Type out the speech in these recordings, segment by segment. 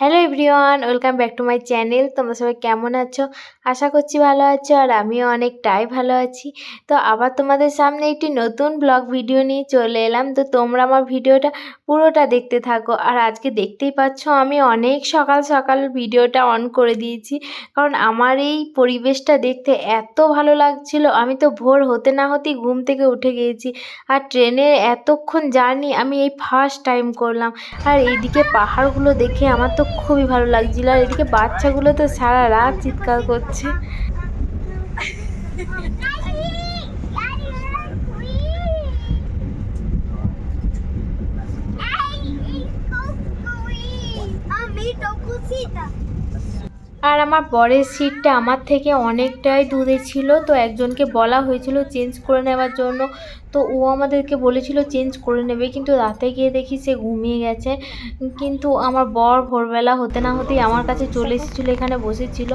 Hello everyone welcome back to my channel তোমরা সবাই কেমন আছো? আশা করছি ভালো আছো আর আমিও অনেকটাই ভালো আছি। তো আবার তোমাদের সামনে একটি নতুন ব্লগ ভিডিও নিয়ে চলে এলাম। তো তোমরা আমার ভিডিওটা পুরোটা দেখতে থাকো। আর আজকে দেখতেই পাচ্ছ, আমি অনেক সকাল সকাল ভিডিওটা অন করে দিয়েছি। কারণ আমার এই পরিবেশটা দেখতে এত ভালো লাগছিল। আমি তো ভোর হতে না হতেই ঘুম থেকে উঠে গিয়েছি। আর ট্রেনে এতক্ষণ জার্নি আমি এই ফার্স্ট টাইম করলাম। আর এইদিকে পাহাড়গুলো দেখে আমার তো খুবই ভালো লাগছিল। আর এদিকে বাচ্চাগুলো তো সারা রাত চিৎকার করছে। আর আমার বরের সিটটা আমার থেকে অনেকটাই দূরে ছিল, তো একজনকে বলা হয়েছিল চেঞ্জ করে নেওয়ার জন্য। তো ও আমাদেরকে বলেছিল চেঞ্জ করে নেবে, কিন্তু রাতে গিয়ে দেখি সে ঘুমিয়ে গেছে। কিন্তু আমার বর ভোরবেলা হতে না হতেই আমার কাছে চলে এসেছিল, এখানে বসেছিল।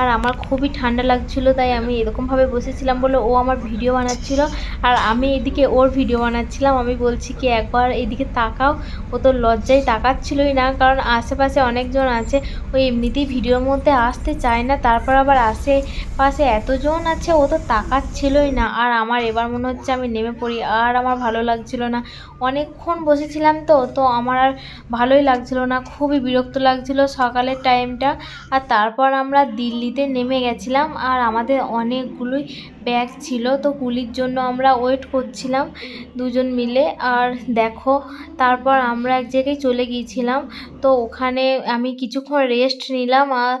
আর আমার খুবই ঠান্ডা লাগছিল, তাই আমি এরকমভাবে বসেছিলাম বলে ও আমার ভিডিও বানাচ্ছিল। আর আমি এদিকে ওর ভিডিও বানাচ্ছিলাম। আমি বলছি কি, একবার এদিকে তাকাও, ও তো লজ্জায় তাকাচ্ছিলই না, কারণ আশেপাশে অনেকজন আছে ওই এমনিতেই ভিডিওর মধ্যে আসতে চায় না, তারপর আবার আশেপাশে এতজন আছে, ও তো তাকাচ্ছিলই না। আর আমার এবার মনে হচ্ছে আমি নেমে পড়ি আর আমার ভালো লাগছিল না। অনেকক্ষণ বসেছিলাম তো তো আমার আর ভালোই লাগছিল না, খুবই বিরক্ত লাগছিল সকালের টাইমটা আর তারপর আমরা দিল্লিতে নেমে গেছিলাম, আর আমাদের অনেকগুলোই ব্যাগ ছিল, তো কুলির জন্য আমরা ওয়েট করছিলাম দুজন মিলে। আর দেখো, তারপর আমরা এক জায়গায় চলে গিয়েছিলাম, তো ওখানে আমি কিছুক্ষণ রেস্ট নিলাম, আর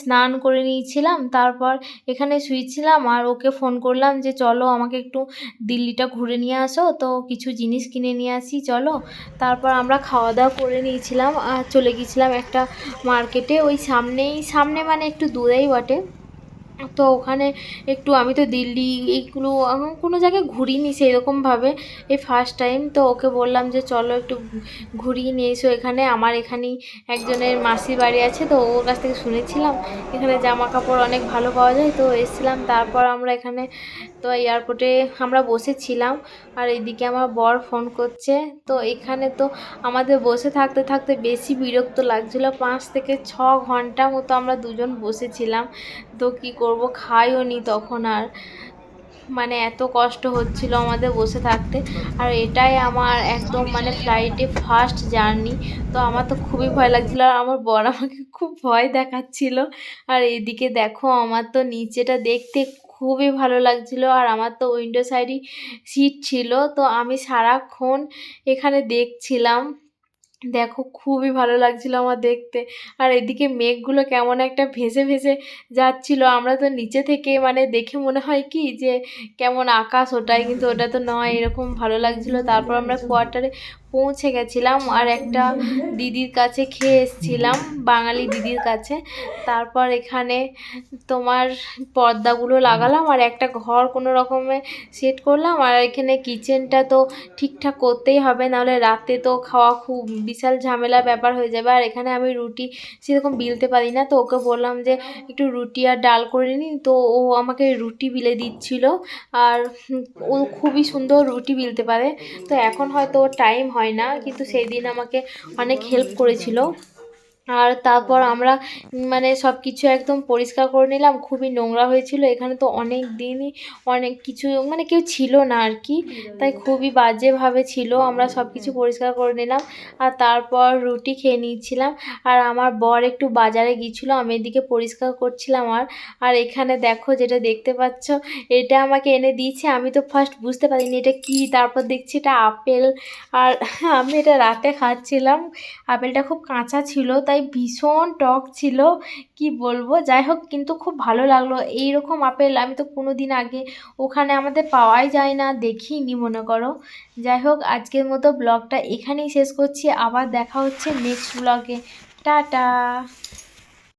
স্নান করে নিয়েছিলাম। তারপর এখানে শুয়েছিলাম, আর ওকে ফোন করলাম যে, চলো আমাকে একটু দিল্লিটা ঘুরে নিয়ে আসো, তো কিছু জিনিস কিনে নিয়ে আসি, চলো। তারপর আমরা খাওয়া দাওয়া করে নিয়েছিলাম, আর চলে গেছিলাম একটা মার্কেটে, ওই সামনেই, সামনে মানে একটু দূরেই বটে। তো ওখানে একটু আমি তো দিল্লি এইগুলো কোনো জায়গায় ঘুরিনি সেরকমভাবে। এই ফার্স্ট টাইম তো ওকে বললাম যে, চলো একটু ঘুরিয়ে নিয়ে এসো এখানে। আমার এখানেই একজনের মাসির বাড়ি আছে, তো ওর কাছ থেকে শুনেছিলাম। এখানে জামা কাপড় অনেক ভালো পাওয়া যায়, তো এসেছিলাম। তারপর আমরা এখানে তো এয়ারপোর্টে আমরা বসেছিলাম আর এদিকে আমার বর ফোন করছে। তো এখানে তো আমাদের বসে থাকতে থাকতে বেশি বিরক্ত লাগছিল। পাঁচ থেকে ছ ঘণ্টা মতো আমরা দুজন বসেছিলাম। তো কি করব, খাইও নি তখন আর। মানে এত কষ্ট হচ্ছিল আমাদের বসে থাকতে। আর এটাই আমার একদম মানে ফ্লাইটে ফার্স্ট জার্নি তো আমার তো খুবই ভয় লাগছিল আর আমার বর আমাকে খুব ভয় দেখাচ্ছিল। আর এদিকে দেখো আমার তো নিচেটা দেখতে খুবই ভালো লাগছিল। আর আমার তো উইন্ডো সাইডই সিট ছিল। তো আমি সারাক্ষণ এখানে দেখছিলাম। দেখো খুবই ভালো লাগছিল আমার দেখতে। আর এদিকে মেঘগুলো কেমন একটা ভেসে ভেসে যাচ্ছিল। আমরা তো নিচে থেকে মানে দেখে মনে হয় কি যে কেমন আকাশ ওটাই কিন্তু ওটা তো নয় এরকম ভালো লাগছিল। তারপর আমরা কোয়ার্টারে পৌঁছে গেছিলাম আর একটা দিদির কাছে খেয়ে এসেছিলাম, বাঙালি দিদির কাছে। তারপর এখানে তোমার পর্দাগুলো লাগালাম আর একটা ঘর কোনো রকমে সেট করলাম। আর এখানে কিচেনটা তো ঠিকঠাক করতেই হবে, নাহলে রাতে তো খাওয়া খুব বিশাল ঝামেলা ব্যাপার হয়ে যাবে। আর এখানে আমি রুটি সেরকম বিলতে পারি না, তো ওকে বললাম যে একটু রুটি আর ডাল করে নিই। তো ও আমাকে রুটি বিলে দিচ্ছিল, আর ও খুবই সুন্দর রুটি বিলতে পারে। তো এখন হয়তো টাইম হয় না কিন্তু সেই দিন আমাকে অনেক হেল্প করেছিল। আর তারপর আমরা মানে সব কিছু একদম পরিষ্কার করে নিলাম খুবই নোংরা হয়েছিল এখানে তো অনেক দিনই অনেক কিছু মানে কেউ ছিল না আর কি তাই খুবই বাজেভাবে ছিল আমরা সব কিছু পরিষ্কার করে নিলাম আর তারপর রুটি খেয়ে নিয়েছিলাম আর আমার বর একটু বাজারে গিয়েছিল আমি এদিকে পরিষ্কার করছিলাম আর আর এখানে দেখো যেটা দেখতে পাচ্ছ এটা আমাকে এনে দিয়েছে আমি তো ফার্স্ট বুঝতে পারিনি এটা কি তারপর দেখছি এটা আপেল আর আমি এটা রাতে খাচ্ছিলাম আপেলটা খুব কাঁচা ছিল তাই ভীষণ টক ছিল, কি বলব? যাই হোক কিন্তু খুব ভালো লাগল। এই রকম আপেল আমি তো কোনো দিন আগে ওখানে আমাদের পাওয়াই যায় না, দেখিনি, মনে করো। যাই হোক আজকের মতো ব্লগটা এখানেই শেষ করছি। আবার দেখা হচ্ছে নেক্সট ব্লগে টাটা!